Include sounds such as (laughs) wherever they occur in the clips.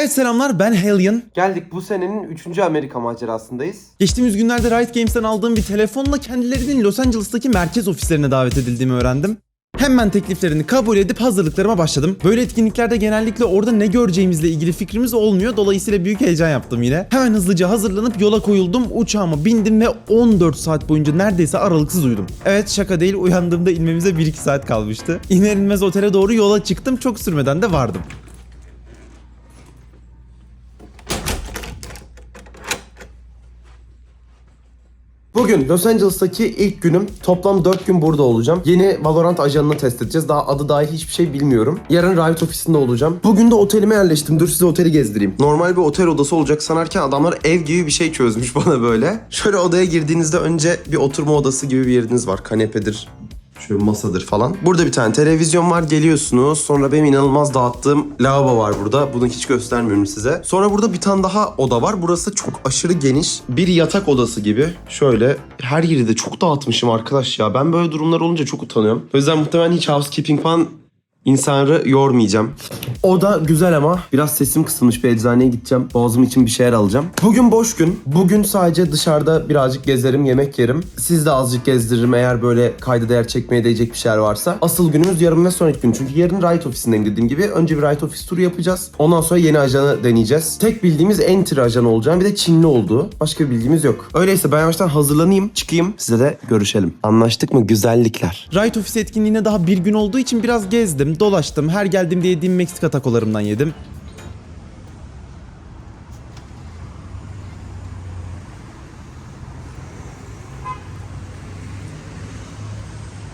Evet selamlar ben Hellion. Geldik bu senenin 3. Amerika macerasındayız. Geçtiğimiz günlerde Riot Games'ten aldığım bir telefonla kendilerinin Los Angeles'taki merkez ofislerine davet edildiğimi öğrendim. Hemen tekliflerini kabul edip hazırlıklarıma başladım. Böyle etkinliklerde genellikle orada ne göreceğimizle ilgili fikrimiz olmuyor. Dolayısıyla büyük heyecan yaptım yine. Hemen hızlıca hazırlanıp yola koyuldum. Uçağıma bindim ve 14 saat boyunca neredeyse aralıksız uyudum. Evet şaka değil uyandığımda inmemize 1-2 saat kalmıştı. İner inmez otele doğru yola çıktım. Çok sürmeden de vardım. Bugün Los Angeles'taki ilk günüm. Toplam 4 gün burada olacağım. Yeni Valorant ajanını test edeceğiz. Daha adı dahi hiçbir şey bilmiyorum. Yarın Riot ofisinde olacağım. Bugün de otelime yerleştim. Dur size oteli gezdireyim. Normal bir otel odası olacak sanarken adamlar ev gibi bir şey çözmüş (laughs) bana böyle. Şöyle odaya girdiğinizde önce bir oturma odası gibi bir yeriniz var. Kanepedir, Şöyle masadır falan. Burada bir tane televizyon var geliyorsunuz. Sonra benim inanılmaz dağıttığım lavabo var burada. Bunu hiç göstermiyorum size. Sonra burada bir tane daha oda var. Burası çok aşırı geniş. Bir yatak odası gibi. Şöyle her yeri de çok dağıtmışım arkadaş ya. Ben böyle durumlar olunca çok utanıyorum. O yüzden muhtemelen hiç housekeeping falan insanları yormayacağım. O da güzel ama biraz sesim kısılmış bir eczaneye gideceğim. Boğazım için bir şeyler alacağım. Bugün boş gün. Bugün sadece dışarıda birazcık gezerim, yemek yerim. Siz de azıcık gezdiririm eğer böyle kayda değer çekmeye değecek bir şeyler varsa. Asıl günümüz yarın ve sonraki gün. Çünkü yarın Riot ofisindeyim dediğim gibi. Önce bir Riot ofis turu yapacağız. Ondan sonra yeni ajanı deneyeceğiz. Tek bildiğimiz Enter ajanı olacağım. Bir de Çinli olduğu. Başka bir bilgimiz yok. Öyleyse ben yavaştan hazırlanayım, çıkayım. Size de görüşelim. Anlaştık mı? Güzellikler. Riot Office etkinliğine daha bir gün olduğu için biraz gezdim, dolaştım. Her geldiğimde yediğim Meksika takolarımdan yedim.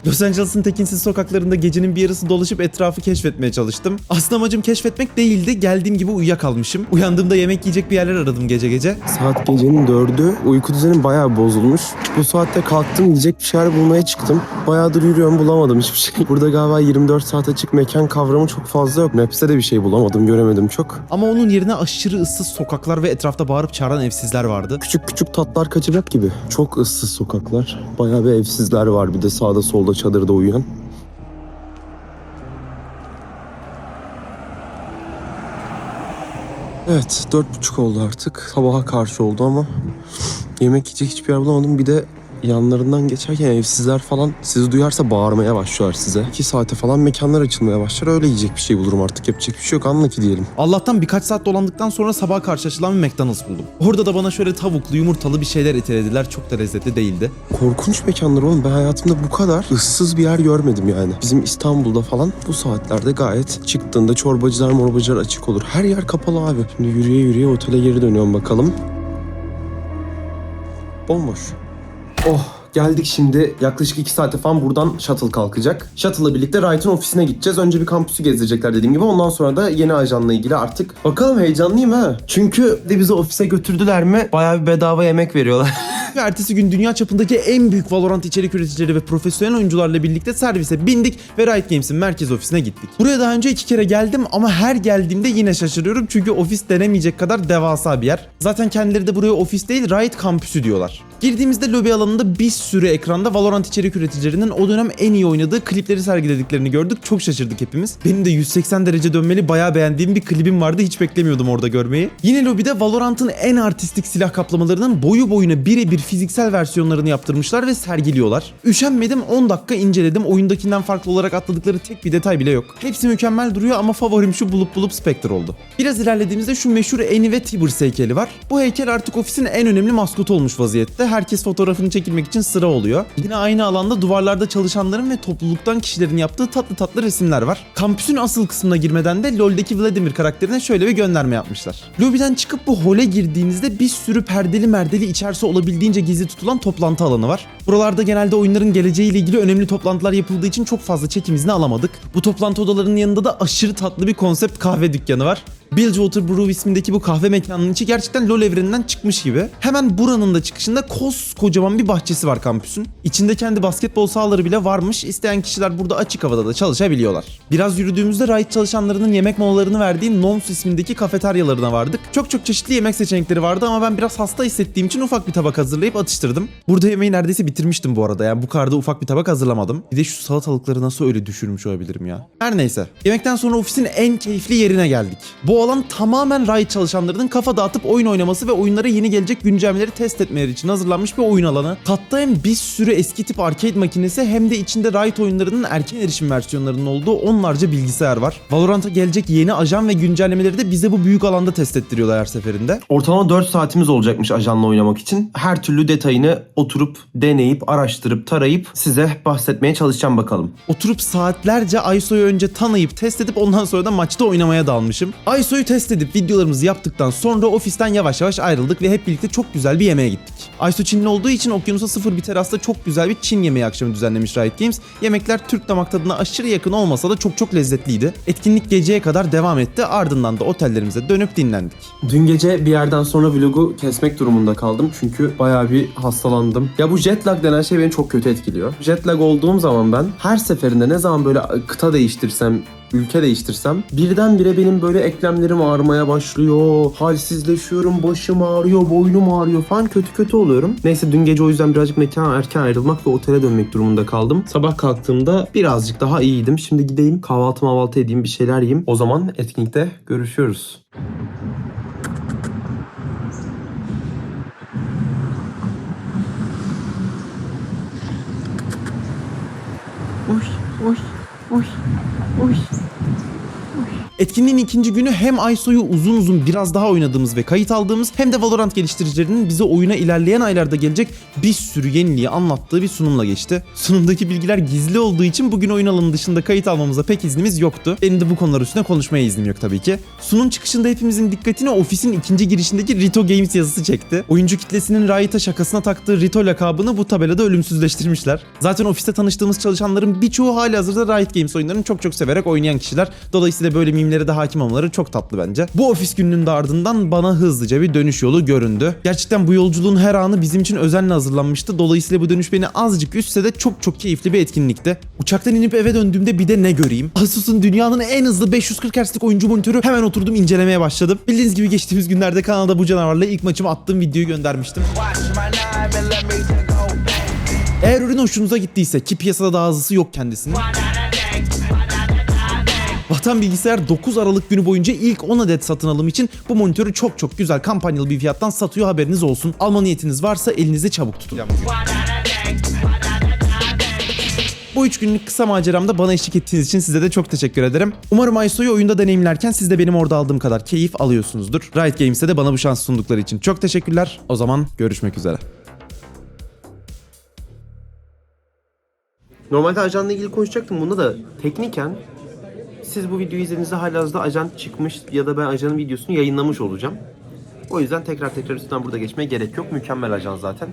Los Angeles'ın tekinsiz sokaklarında gecenin bir yarısı dolaşıp etrafı keşfetmeye çalıştım. Aslında amacım keşfetmek değildi. Geldiğim gibi uyuyakalmışım. Uyandığımda yemek yiyecek bir yerler aradım gece gece. Saat gecenin dördü. Uyku düzenim bayağı bozulmuş. Bu saatte kalktım yiyecek bir şeyler bulmaya çıktım. Bayağıdır yürüyorum bulamadım hiçbir şey. (laughs) Burada galiba 24 saat açık mekan kavramı çok fazla yok. Maps'te de bir şey bulamadım göremedim çok. Ama onun yerine aşırı ıssız sokaklar ve etrafta bağırıp çağıran evsizler vardı. Küçük küçük tatlar kaçacak gibi. Çok ıssız sokaklar. Bayağı bir evsizler var bir de sağda solda çadırda uyuyan. Evet dört buçuk oldu artık. Sabaha karşı oldu ama yemek yiyecek hiçbir yer bulamadım. Bir de yanlarından geçerken evsizler falan sizi duyarsa bağırmaya başlıyorlar size. İki saate falan mekanlar açılmaya başlar. Öyle yiyecek bir şey bulurum artık. Yapacak bir şey yok. Anla ki diyelim. Allah'tan birkaç saat dolandıktan sonra sabah karşılaşılan bir McDonald's buldum. Orada da bana şöyle tavuklu yumurtalı bir şeyler itelediler. Çok da lezzetli değildi. Korkunç mekanlar oğlum. Ben hayatımda bu kadar ıssız bir yer görmedim yani. Bizim İstanbul'da falan bu saatlerde gayet çıktığında çorbacılar morbacılar açık olur. Her yer kapalı abi. Şimdi yürüye yürüye otele geri dönüyorum bakalım. Bomboş. Oh geldik şimdi. Yaklaşık 2 saate falan buradan shuttle kalkacak. Shuttle'la birlikte Wright'ın ofisine gideceğiz. Önce bir kampüsü gezdirecekler dediğim gibi. Ondan sonra da yeni ajanla ilgili artık. Bakalım heyecanlıyım ha. Çünkü de bizi ofise götürdüler mi bayağı bir bedava yemek veriyorlar. (laughs) Ve ertesi gün dünya çapındaki en büyük Valorant içerik üreticileri ve profesyonel oyuncularla birlikte servise bindik ve Riot Games'in merkez ofisine gittik. Buraya daha önce iki kere geldim ama her geldiğimde yine şaşırıyorum çünkü ofis denemeyecek kadar devasa bir yer. Zaten kendileri de buraya ofis değil Riot kampüsü diyorlar. Girdiğimizde lobi alanında bir sürü ekranda Valorant içerik üreticilerinin o dönem en iyi oynadığı klipleri sergilediklerini gördük. Çok şaşırdık hepimiz. Benim de 180 derece dönmeli bayağı beğendiğim bir klibim vardı. Hiç beklemiyordum orada görmeyi. Yine lobide Valorant'ın en artistik silah kaplamalarının boyu boyuna birebir fiziksel versiyonlarını yaptırmışlar ve sergiliyorlar. Üşenmedim 10 dakika inceledim. Oyundakinden farklı olarak atladıkları tek bir detay bile yok. Hepsi mükemmel duruyor ama favorim şu bulup bulup Spectre oldu. Biraz ilerlediğimizde şu meşhur Annie ve Tibbers heykeli var. Bu heykel artık ofisin en önemli maskotu olmuş vaziyette. Herkes fotoğrafını çekilmek için sıra oluyor. Yine aynı alanda duvarlarda çalışanların ve topluluktan kişilerin yaptığı tatlı tatlı resimler var. Kampüsün asıl kısmına girmeden de LoL'deki Vladimir karakterine şöyle bir gönderme yapmışlar. Lobiden çıkıp bu hole girdiğinizde bir sürü perdeli merdeli içerisi olabildiğince gizli tutulan toplantı alanı var. Buralarda genelde oyunların geleceğiyle ilgili önemli toplantılar yapıldığı için çok fazla çekim izni alamadık. Bu toplantı odalarının yanında da aşırı tatlı bir konsept kahve dükkanı var. Bilgewater Brew ismindeki bu kahve mekanının içi gerçekten LoL evreninden çıkmış gibi. Hemen buranın da çıkışında koskocaman bir bahçesi var kampüsün. İçinde kendi basketbol sahaları bile varmış. İsteyen kişiler burada açık havada da çalışabiliyorlar. Biraz yürüdüğümüzde Riot çalışanlarının yemek molalarını verdiği Noms ismindeki kafeteryalarına vardık. Çok çok çeşitli yemek seçenekleri vardı ama ben biraz hasta hissettiğim için ufak bir tabak hazırlayıp atıştırdım. Burada yemeği neredeyse bitirmiştim bu arada. Yani bu karda ufak bir tabak hazırlamadım. Bir de şu salatalıkları nasıl öyle düşürmüş olabilirim ya. Her neyse. Yemekten sonra ofisin en keyifli yerine geldik. Bu alan tamamen Riot çalışanlarının kafa dağıtıp oyun oynaması ve oyunlara yeni gelecek güncellemeleri test etmeleri için hazırlanmış bir oyun alanı. Hatta hem bir sürü eski tip arcade makinesi hem de içinde Riot oyunlarının erken erişim versiyonlarının olduğu onlarca bilgisayar var. Valorant'a gelecek yeni ajan ve güncellemeleri de bize bu büyük alanda test ettiriyorlar her seferinde. Ortalama 4 saatimiz olacakmış ajanla oynamak için. Her türlü detayını oturup, deneyip, araştırıp, tarayıp size bahsetmeye çalışacağım bakalım. Oturup saatlerce ISO'yu önce tanıyıp test edip ondan sonra da maçta oynamaya dalmışım. ISO'yu test edip videolarımızı yaptıktan sonra ofisten yavaş yavaş ayrıldık ve hep birlikte çok güzel bir yemeğe gittik. ISO Çinli olduğu için okyanusa sıfır bir terasta çok güzel bir Çin yemeği akşamı düzenlemiş Riot Games. Yemekler Türk damak tadına aşırı yakın olmasa da çok çok lezzetliydi. Etkinlik geceye kadar devam etti ardından da otellerimize dönüp dinlendik. Dün gece bir yerden sonra vlogu kesmek durumunda kaldım çünkü bayağı bir hastalandım. Ya bu jet lag denen şey beni çok kötü etkiliyor. Jet lag olduğum zaman ben her seferinde ne zaman böyle kıta değiştirsem ülke değiştirsem birdenbire benim böyle eklemlerim ağrımaya başlıyor. Halsizleşiyorum, başım ağrıyor, boynum ağrıyor falan kötü kötü oluyorum. Neyse dün gece o yüzden birazcık mekan erken ayrılmak ve otele dönmek durumunda kaldım. Sabah kalktığımda birazcık daha iyiydim. Şimdi gideyim kahvaltı mahvaltı edeyim bir şeyler yiyeyim. O zaman etkinlikte görüşüyoruz. 오이 오이 오이 오이 Etkinliğin ikinci günü hem ISO'yu uzun uzun biraz daha oynadığımız ve kayıt aldığımız hem de Valorant geliştiricilerinin bize oyuna ilerleyen aylarda gelecek bir sürü yeniliği anlattığı bir sunumla geçti. Sunumdaki bilgiler gizli olduğu için bugün oyun alanı dışında kayıt almamıza pek iznimiz yoktu. Benim de bu konular üstüne konuşmaya iznim yok tabii ki. Sunum çıkışında hepimizin dikkatini ofisin ikinci girişindeki Rito Games yazısı çekti. Oyuncu kitlesinin Riot'a şakasına taktığı Rito lakabını bu tabelada ölümsüzleştirmişler. Zaten ofiste tanıştığımız çalışanların birçoğu hali hazırda Riot Games oyunlarını çok çok severek oynayan kişiler. Dolayısıyla böyle mimlere de hakim olmaları çok tatlı bence. Bu ofis gününün de ardından bana hızlıca bir dönüş yolu göründü. Gerçekten bu yolculuğun her anı bizim için özenle hazırlanmıştı. Dolayısıyla bu dönüş beni azıcık üstse de çok çok keyifli bir etkinlikti. Uçaktan inip eve döndüğümde bir de ne göreyim? Asus'un dünyanın en hızlı 540 Hz'lik oyuncu monitörü hemen oturdum incelemeye başladım. Bildiğiniz gibi geçtiğimiz günlerde kanalda bu canavarla ilk maçımı attığım videoyu göndermiştim. Eğer ürün hoşunuza gittiyse ki piyasada daha hızlısı yok kendisinin. Vatan Bilgisayar 9 Aralık günü boyunca ilk 10 adet satın alım için bu monitörü çok çok güzel kampanyalı bir fiyattan satıyor haberiniz olsun. Alma niyetiniz varsa elinizi çabuk tutun. Bu 3 günlük kısa maceramda bana eşlik ettiğiniz için size de çok teşekkür ederim. Umarım ISO'yu oyunda deneyimlerken siz de benim orada aldığım kadar keyif alıyorsunuzdur. Riot Games'e de bana bu şans sundukları için çok teşekkürler. O zaman görüşmek üzere. Normalde ajanla ilgili konuşacaktım bunda da tekniken siz bu videoyu izlediğinizde halihazırda ajan çıkmış ya da ben ajanın videosunu yayınlamış olacağım. O yüzden tekrar tekrar üstünden burada geçmeye gerek yok. Mükemmel ajan zaten.